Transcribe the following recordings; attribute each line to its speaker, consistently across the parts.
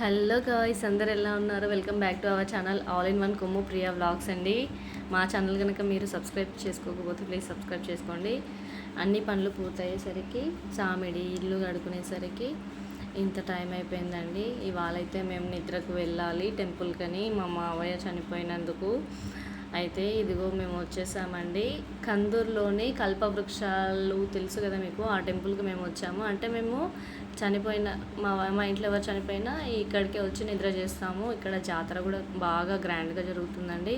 Speaker 1: Hello guys అందరు ఎలా ఉన్నారు? Welcome back to our channel all in one Kommu Priya vlogs అండి. మా ఛానల్ కనుక మీరు సబ్స్క్రైబ్ చేసుకోకపోతే ప్లీజ్ సబ్స్క్రైబ్ చేసుకోండి. అన్ని పనులు పూర్తయ్యేసరికి సామిడి ఇల్లు గడుకునేసరికి ఇంత టైం అయిపోయిందండి. ఇవాళ అయితే మేము నిద్రకు వెళ్ళాలి టెంపుల్కని. మా మావయ్య చనిపోయినందుకు అయితే ఇదిగో మేము వచ్చేసామండి. కందూరులోని కల్పవృక్షాలు తెలుసు కదా మీకు? ఆ టెంపుల్కి మేము వచ్చాము. అంటే మేము చనిపోయిన మా మా ఇంట్లో ఎవరు చనిపోయినా ఇక్కడికే వచ్చి నిద్ర చేస్తాము. ఇక్కడ జాతర కూడా బాగా గ్రాండ్గా జరుగుతుందండి.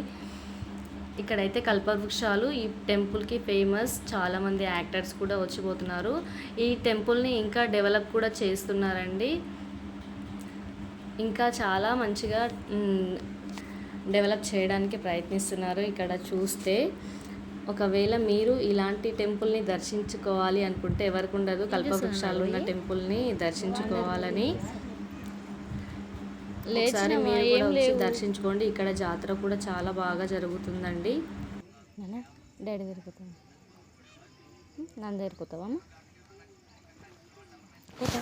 Speaker 1: ఇక్కడైతే కల్పవృక్షాలు ఈ టెంపుల్కి ఫేమస్ చాలామంది యాక్టర్స్ కూడా వచ్చిపోతున్నారు. ఈ టెంపుల్ని ఇంకా డెవలప్ కూడా చేస్తున్నారండి. ఇంకా చాలా మంచిగా డెవలప్ చేయడానికి ప్రయత్నిస్తున్నారు. ఇక్కడ చూస్తే ఒకవేళ మీరు ఇలాంటి టెంపుల్ని దర్శించుకోవాలి అనుకుంటే ఎవరికి ఉండదు. కల్పవృక్షాలు ఉన్న టెంపుల్ని దర్శించుకోవాలని. ఒకసారి మీరు కూడా వచ్చి దర్శించుకోండి. ఇక్కడ జాతర కూడా చాలా బాగా జరుగుతుందండి.
Speaker 2: డాడీ దొరుకుతాం నన్ను దొరుకుతావా కూట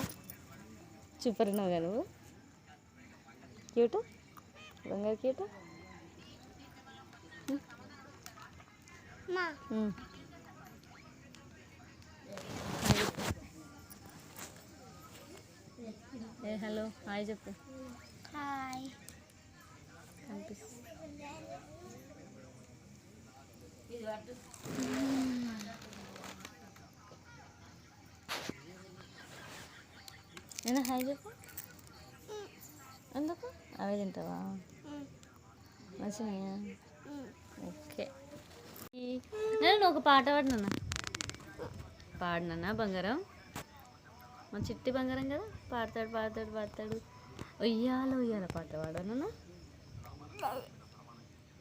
Speaker 2: చూపరినావు కదా నువ్వు? క్యూట్ బంగారు క్యూట్ హలో హాయ్ చెప్పు.
Speaker 3: హాయ్.
Speaker 2: నేను హాయ్ చెప్పు. ఎందుకు? అవే తింటావా? మంచిగా ఓకే. నేను ఒక పాట పాడినా పాడినా బంగారం? మా చిట్టి బంగారం కదా? పాడతాడు పాడతాడు పాడతాడు. ఉయ్యాల ఉయ్యాల పాట పాడను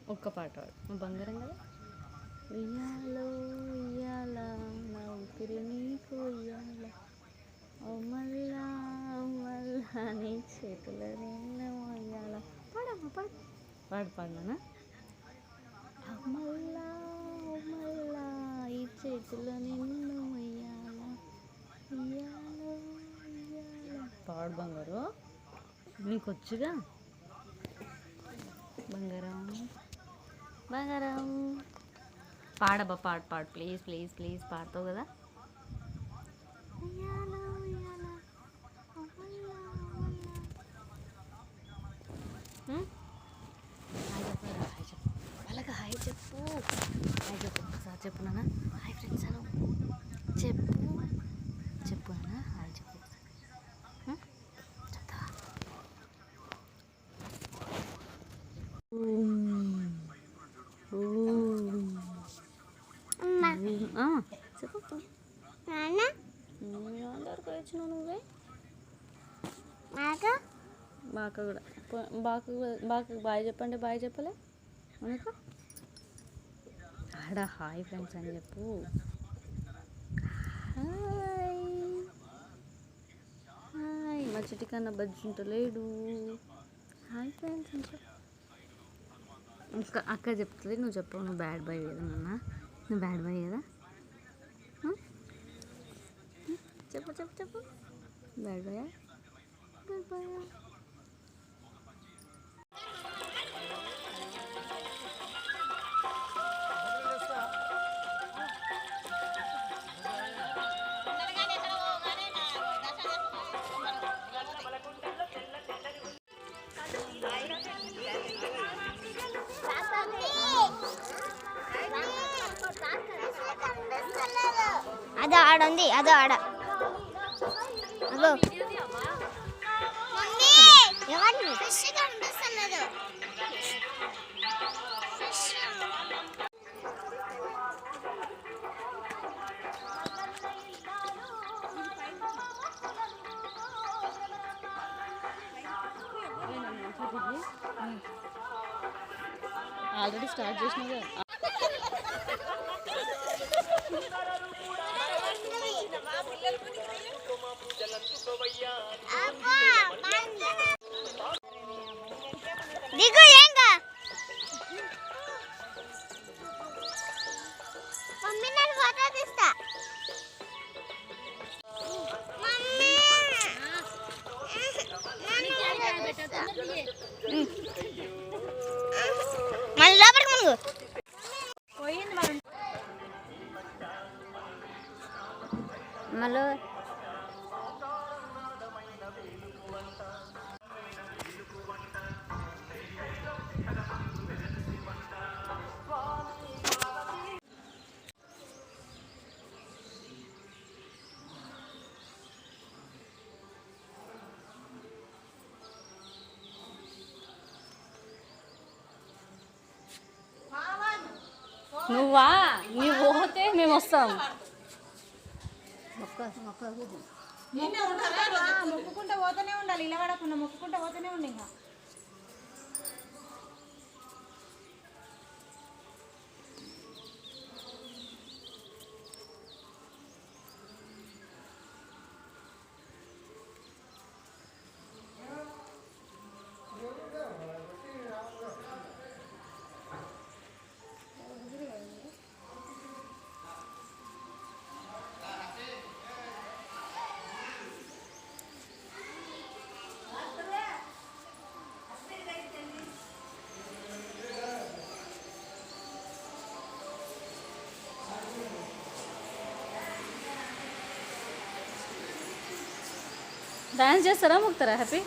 Speaker 2: ఒక్క పాట పాడు. మా బంగారం కదా? ఉయ్యాలో ఉయ్యాల నా ఊపిరి నీకు ఉయ్యాల. ఓ మళ్ళా మల్లా నీ చేతుల నిన్న ఉయ్యాల. పాడమ్మా పాడు. పాడు పాడినా ఓ మల్లా ఈ చేతుల నిన్ను ఉయ్యాలో ఉయ్యాల పాడు బంగారు నీకు వచ్చుగా బంగారం బంగారం. పాడబ్బా పాడు పాడు. ప్లీజ్ ప్లీజ్ ప్లీజ్ పాడతావు కదా ఉయ్యాల, ఉయ్యాల, ఉయ్యాల, ఉయ్యాల. హ్మ్? హాయ్ చెప్పరా హాయ్ చెప్పు వాళ్ళకి హాయ్ చెప్పు హాయ్ చెప్పు ఒకసారి చెప్పు నాన్న హాయ్ ఫ్రెండ్స్ అను చెప్పు చెప్పు నాన్న హాయ్ చెప్పు ఒకసారి హ్మ్? చెప్తావా ఆ, చెప్పు. వచ్చినావు నువ్వే బాక కూడా. బాక బాక బాయ్ చెప్పండి బాయ్ చెప్పలే? అనుకో ఆడ హాయ్ ఫ్రెండ్స్ అని చెప్పు. హాయ్. హాయ్. మా చిటి కన్నా బజ్జుంటలేడు హాయ్ ఫ్రెండ్స్ అని చెప్పు. అక్క అక్క చెప్తుంది నువ్వు చెప్పు నువ్వు బ్యాడ్ బాయ్ కదా నాన్న? నువ్వు బ్యాడ్ బాయ్ కదా? చెప్పు చెప్పు చెప్పు బ్యాడ్ బాయ్ గుడ్ బాయ్
Speaker 3: అదో ఆడ ఉంది అదో అదో.
Speaker 2: ఆల్రెడీ స్టార్ట్ చేసినా
Speaker 3: దిగు ఏంగా? మమ్మీ నేను ఫోటో తీస్తా. మళ్ళీ లోపలికి మునుగు.
Speaker 2: నువ్వా? నువ్వు పోతే మేము వస్తాం.
Speaker 4: మొక్కుకుంటా పోతూనే ఉండాలి. ఇలా పడకుండా మొక్కుకుంటా పోతూనే ఉండి ఇంకా.
Speaker 2: డాన్స్ చేస్తారా ముక్తారా హ్యాపీ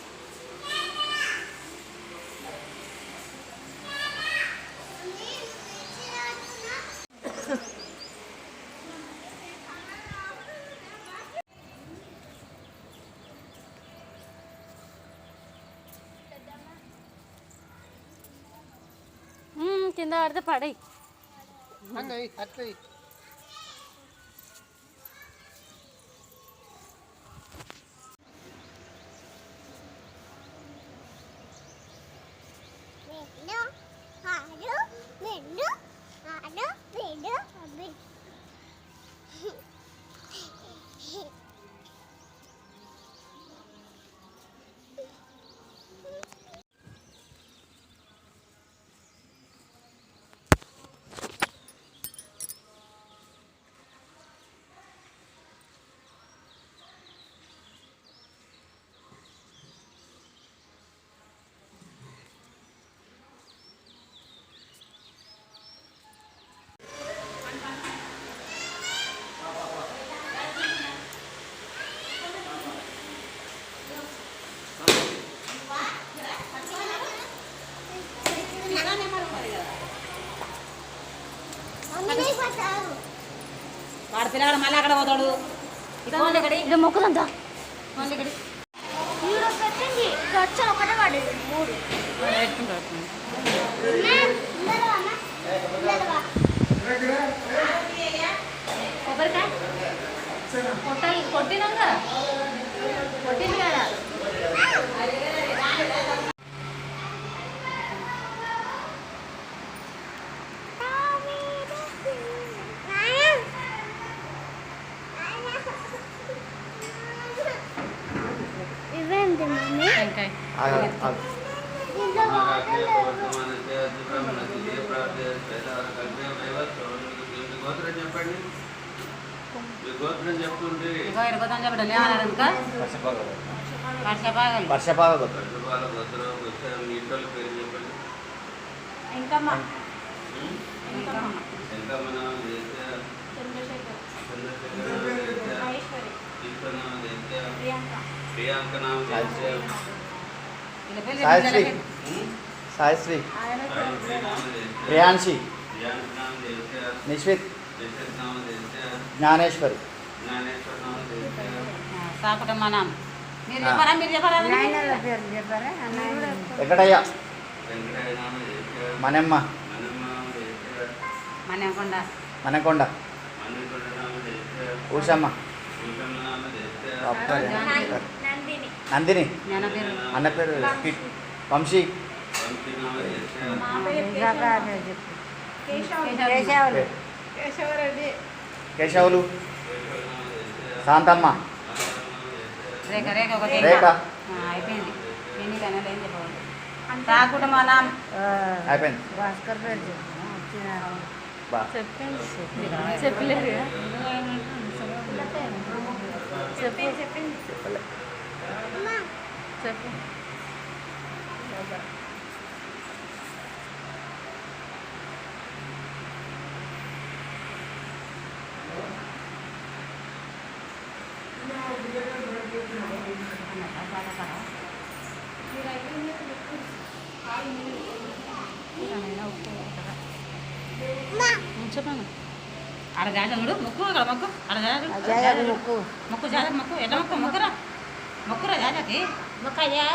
Speaker 2: కింద ఆడితే పడై
Speaker 3: అట్లయి
Speaker 4: వాడు పిల్లగాడు మళ్ళీ అక్కడ పోతాడు.
Speaker 2: ఇక మొక్కుదంతా కొబ్బరికాయ? కొట్టాలి కొట్టినాక కొట్టింది కదా
Speaker 3: ఇవేంటి మమ్మీ
Speaker 2: ఇంకా
Speaker 3: ఇంట్లో
Speaker 5: గోత్రం చెప్పండి మీ గోత్రం చెప్తుంటే
Speaker 4: ఇగో ఇరగొద్దాం చెప్పడం లేవన్నారు ఇంకా వర్షపాగలు
Speaker 6: వర్షపాగ గొప్ప
Speaker 5: వాళ్ళ గోత్రం వచ్చారు మీ ఇంట్లో పేరు చెప్పండి
Speaker 4: ఇంకమ్మ
Speaker 5: ఇంకా మన దేశ చంద్రశేఖర్ దేశ ఈశ్వర్ నామ దేశ ప్రియాంక నామ దేశ
Speaker 4: వీళ్ళ పేర్లు
Speaker 6: సాయశ్రీ.
Speaker 4: చెప్పండి.
Speaker 6: సాయశ్రీ. ప్రియాంశి. నిశ్విత్. జ్ఞానేశ్వరి.
Speaker 4: మీరు చెప్పారా మీరు చెప్పారా?
Speaker 5: దేశ
Speaker 6: మనెమ్మ
Speaker 4: మనేకుండా
Speaker 6: మనకొండ ఊషమ్మ. నందిని. అన్న పేరు వంశీ.
Speaker 4: కేశవులు.
Speaker 6: శాంతమ్మ
Speaker 4: రేఖ రేఖ
Speaker 6: రేఖ.
Speaker 4: ఆ, అయిపోయింది. ఎన్ని కన్నా ఏం చెప్పవాలి సాకుటం మనం
Speaker 6: అయిపోయింది. బా
Speaker 2: చెప్పలేరు కదా? చెప్పు.
Speaker 6: చెప్పలే
Speaker 2: చెప్పు చెప్పాను
Speaker 4: అడ జాజముడు మొక్కు అక్కడ మొక్కు. అడ జాజాడు
Speaker 7: మొక్కు.
Speaker 4: మొక్కు జాజ మొక్కు. ఎట్లా మొక్కు? మొక్కురా. మొక్కురా జాజాకి
Speaker 7: మొక్కయ్యా.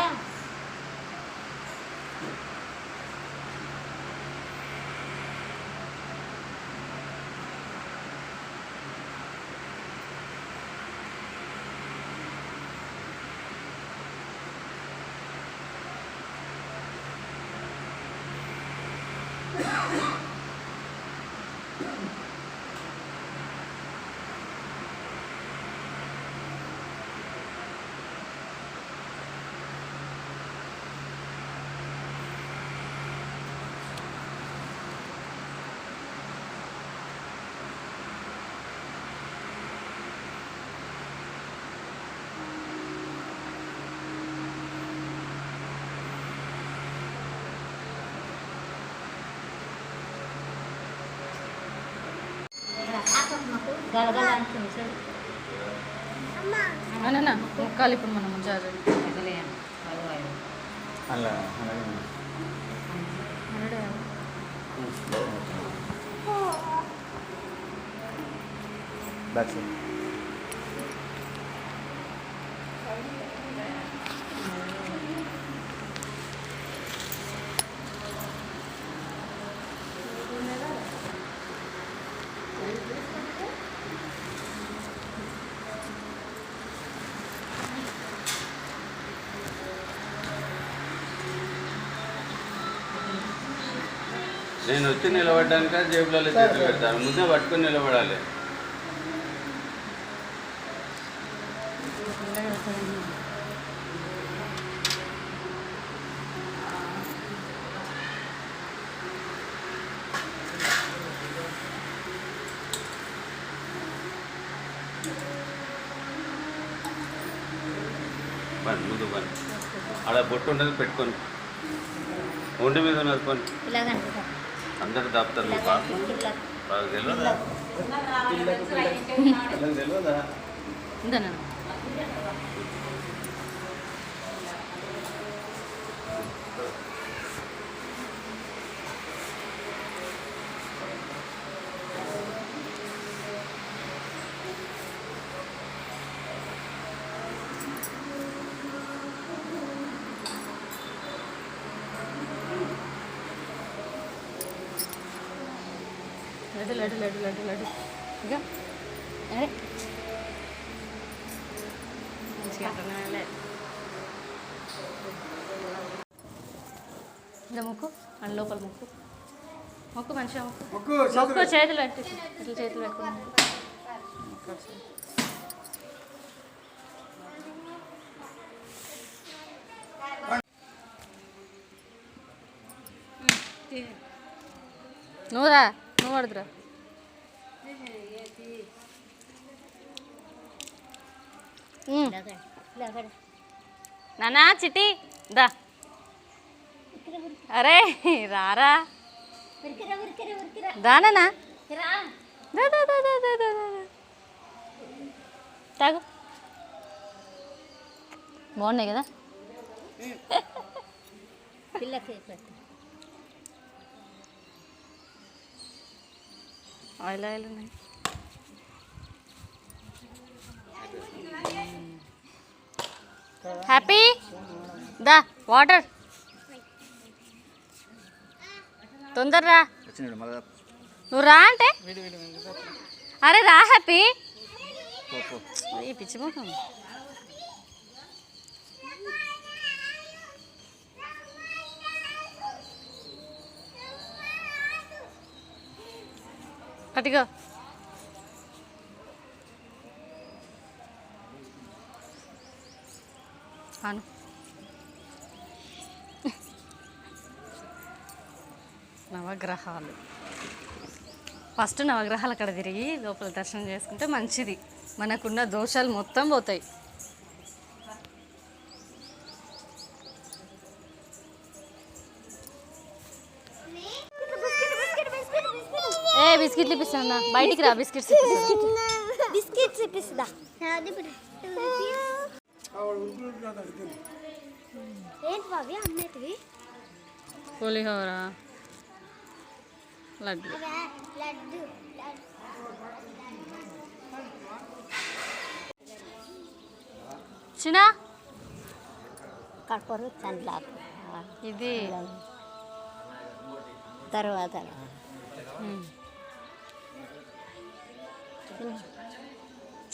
Speaker 2: అన్న ముక్కాలి ఇప్పుడు మనం జాజ.
Speaker 8: అలా బ్యాక్ సైడ్
Speaker 6: నేను వచ్చి నిలబడ్డాక జేబులలో చేతులు పెడతాను. ముందే పట్టుకొని నిలబడాలి. పని ముందు పని ఆడ బొట్టు ఉండదు పెట్టుకొని. ఒంటి మీద ఉన్నది పని అందరు దాపుతారు నువ్వు బాగా
Speaker 7: ఇలా
Speaker 6: బాగా తెలియదా వాళ్ళకి తెలియదా
Speaker 2: లడ్డు లడ్డు లడ్డు. ఇక అరే. ఇలా మొక్కు. అని లోపల మొక్కు. మొక్కు మంచిగా మొక్కు. మొక్కు చేతులు పెట్టి. ఇట్లా చేతులు పెట్టుకుని నువ్వురా నువ్వు పడుతురా. నానా చిట్టి దా. అరే రారా. దానా. తాగు. బాగున్నాయి కదా? ఆయిల్ ఆయిల్ ఉన్నాయి. హ్యాపీ దా వాటర్ తొందర రా
Speaker 8: వచ్చినాడు మళ్ళీ
Speaker 2: నువ్వు రా అంటే? అరే రా హ్యాపీ ఈ పిచ్చి ముఖం. అటుగా అను నవగ్రహాలు. ఫస్ట్ నవగ్రహాలు అక్కడ తిరిగి లోపల దర్శనం చేసుకుంటే మంచిది. మనకున్న దోషాలు మొత్తం పోతాయి. ఏ బిస్కెట్లు ఇప్పిస్తాను బయటికి రా బిస్కెట్స్
Speaker 3: బిస్కెట్స్ ఇప్పిస్తుందా
Speaker 2: పులిహోర. లడ్డు.
Speaker 3: లడ్డు
Speaker 2: చిన్న.
Speaker 3: కడపరు చంద్లాకు
Speaker 2: ఇది.
Speaker 3: తర్వాత.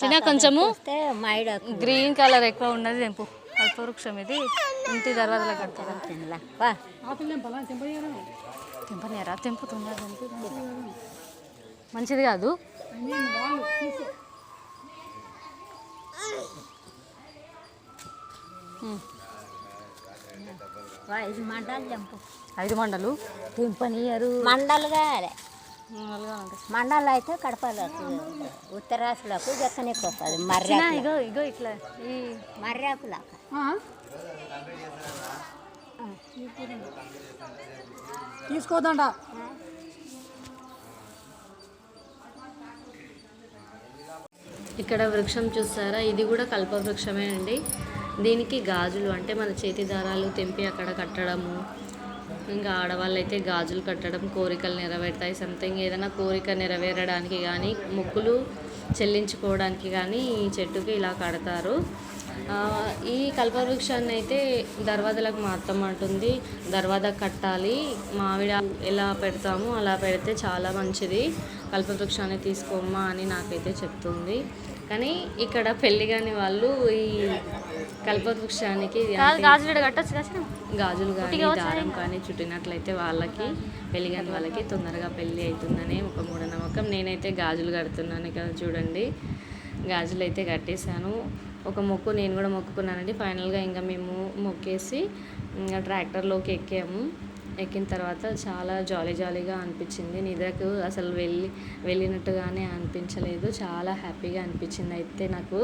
Speaker 2: చిన్న కొంచెము గ్రీన్ కలర్ ఎక్కువ ఉన్నది తెంపు. కల్పవృక్షం ఇది. ఇంటి దర్వాజలో కడతారా? తెంపనేరా తెంపుతుందా? తెంపు మంచిది కాదు.
Speaker 3: ఇది మండలు తెంపు.
Speaker 2: ఐదు మండలు?
Speaker 3: తెంపనియరు. మండలు. మండలు అయితే కడపలకు ఉత్తరాసులకు జక్కనికి వస్తుంది మర్యాద
Speaker 2: ఇగో ఇగో ఇట్లా ఈ
Speaker 9: తీసుకోదండా
Speaker 1: ఇక్కడ వృక్షం చూస్తారా? ఇది కూడా కల్పవృక్షమే అండి. దీనికి గాజులు అంటే మన చేతి దారాలు తెంపి అక్కడ కట్టడము ఇంకా ఆడవాళ్ళు అయితే గాజులు కట్టడం కోరికలు నెరవేరుతాయి. సంథింగ్ ఏదైనా కోరిక నెరవేరడానికి కానీ మొక్కులు చెల్లించుకోవడానికి కానీ ఈ చెట్టుకి ఇలా కడతారు. ఈ కల్పవృక్షాన్ని అయితే దర్వాజలకు మాత్రం అంటుంది. దర్వాజా కట్టాలి మామిడి ఎలా పెడతామో అలా పెడితే చాలా మంచిది. కల్పవృక్షాన్ని తీసుకోమ్మా అని నాకైతే చెప్తుంది. కానీ ఇక్కడ పెళ్ళి కాని వాళ్ళు ఈ కల్పవృక్షానికి
Speaker 2: కాదు గాజులు కట్టొచ్చు కదా?
Speaker 1: గాజులు కానీ దారం కానీ చుట్టినట్లయితే వాళ్ళకి పెళ్ళి కాని వాళ్ళకి తొందరగా పెళ్ళి అవుతుందని ఒక మూఢనమ్మకం. నేనైతే గాజులు కడుతున్నాను ఇక్కడ చూడండి. గాజులు అయితే కట్టేశాను. ఒక మొక్కు నేను కూడా మొక్కుకున్నానండి. ఫైనల్గా ఇంకా మేము మొక్కేసి ఇంకా ట్రాక్టర్లోకి ఎక్కాము. ఎక్కిన తర్వాత చాలా జాలీ జాలీగా అనిపించింది. నిద్రకు అసలు వెళ్ళి వెళ్ళినట్టుగానే అనిపించలేదు. చాలా హ్యాపీగా అనిపించింది అయితే నాకు.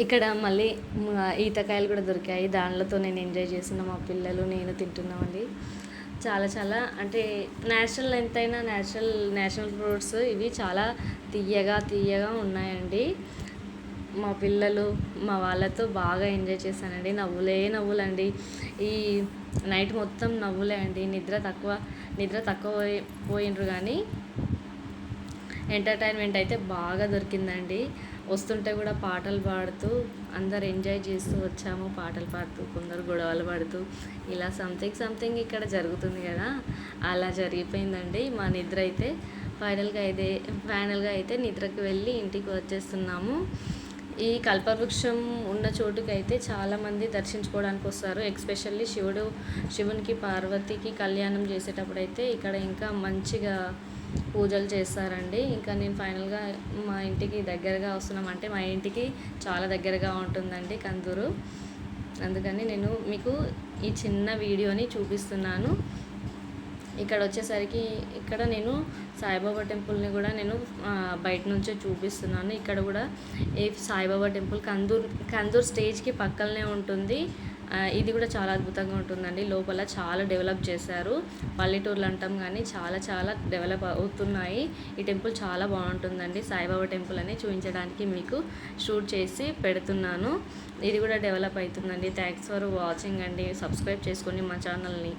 Speaker 1: ఇక్కడ మళ్ళీ ఈతకాయలు కూడా దొరికాయి. దానిలతో నేను ఎంజాయ్ చేస్తున్నా మా పిల్లలు నేను తింటున్నామండి. చాలా చాలా అంటే న్యాచురల్ ఎంతైనా నేచురల్ నేషనల్ ఫ్రూట్స్ ఇవి చాలా తీయగా తీయగా ఉన్నాయండి. మా పిల్లలు మా వాళ్ళతో బాగా ఎంజాయ్ చేశానండి. నవ్వులే నవ్వులండి. ఈ నైట్ మొత్తం నవ్వులే అండి. నిద్ర తక్కువ నిద్ర తక్కువ పోయి- పోయిండ్రు కానీ ఎంటర్టైన్మెంట్ అయితే బాగా దొరికిందండి. వస్తుంటే కూడా పాటలు పాడుతూ అందరు ఎంజాయ్ చేస్తూ వచ్చాము. పాటలు పాడుతూ కొందరు గొడవలు పడుతూ ఇలా సంథింగ్ సంథింగ్ ఇక్కడ జరుగుతుంది కదా. అలా జరిగిపోయిందండి. మా నిద్ర అయితే ఫైనల్గా అయితే ఫైనల్గా అయితే నిద్రకు వెళ్ళి ఇంటికి వచ్చేస్తున్నాము. ఈ కల్పవృక్షం ఉన్న చోటుకైతే చాలామంది దర్శించుకోవడానికి వస్తారు. ఎక్స్పెషల్లీ శివుడు శివునికి పార్వతికి కళ్యాణం చేసేటప్పుడు అయితే ఇక్కడ ఇంకా మంచిగా పూజలు చేస్తారండి. ఇంకా నేను ఫైనల్గా మా ఇంటికి దగ్గరగా వస్తున్నాం. అంటే మా ఇంటికి చాలా దగ్గరగా ఉంటుందండి కందూరు. అందుకని నేను మీకు ఈ చిన్న వీడియోని చూపిస్తున్నాను. ఇక్కడ వచ్చేసరికి ఇక్కడ నేను సాయిబాబా టెంపుల్ని కూడా నేను బయట నుంచే చూపిస్తున్నాను. ఇక్కడ కూడా ఏ సాయిబాబా టెంపుల్ కందూర్ కందూర్ స్టేజ్కి పక్కనే ఉంటుంది. ఇది కూడా చాలా అద్భుతంగా ఉంటుందండి. లోపల చాలా డెవలప్ చేశారు. పల్లెటూర్లు అంటాం కానీ చాలా చాలా డెవలప్ అవుతున్నాయి. ఈ టెంపుల్ చాలా బాగుంటుందండి. సాయిబాబా టెంపుల్ అని చూపించడానికి మీకు షూట్ చేసి పెడుతున్నాను. ఇది కూడా డెవలప్ అవుతుందండి. థ్యాంక్స్ ఫర్ వాచింగ్ అండి. సబ్స్క్రైబ్ చేసుకోండి మా ఛానల్ని.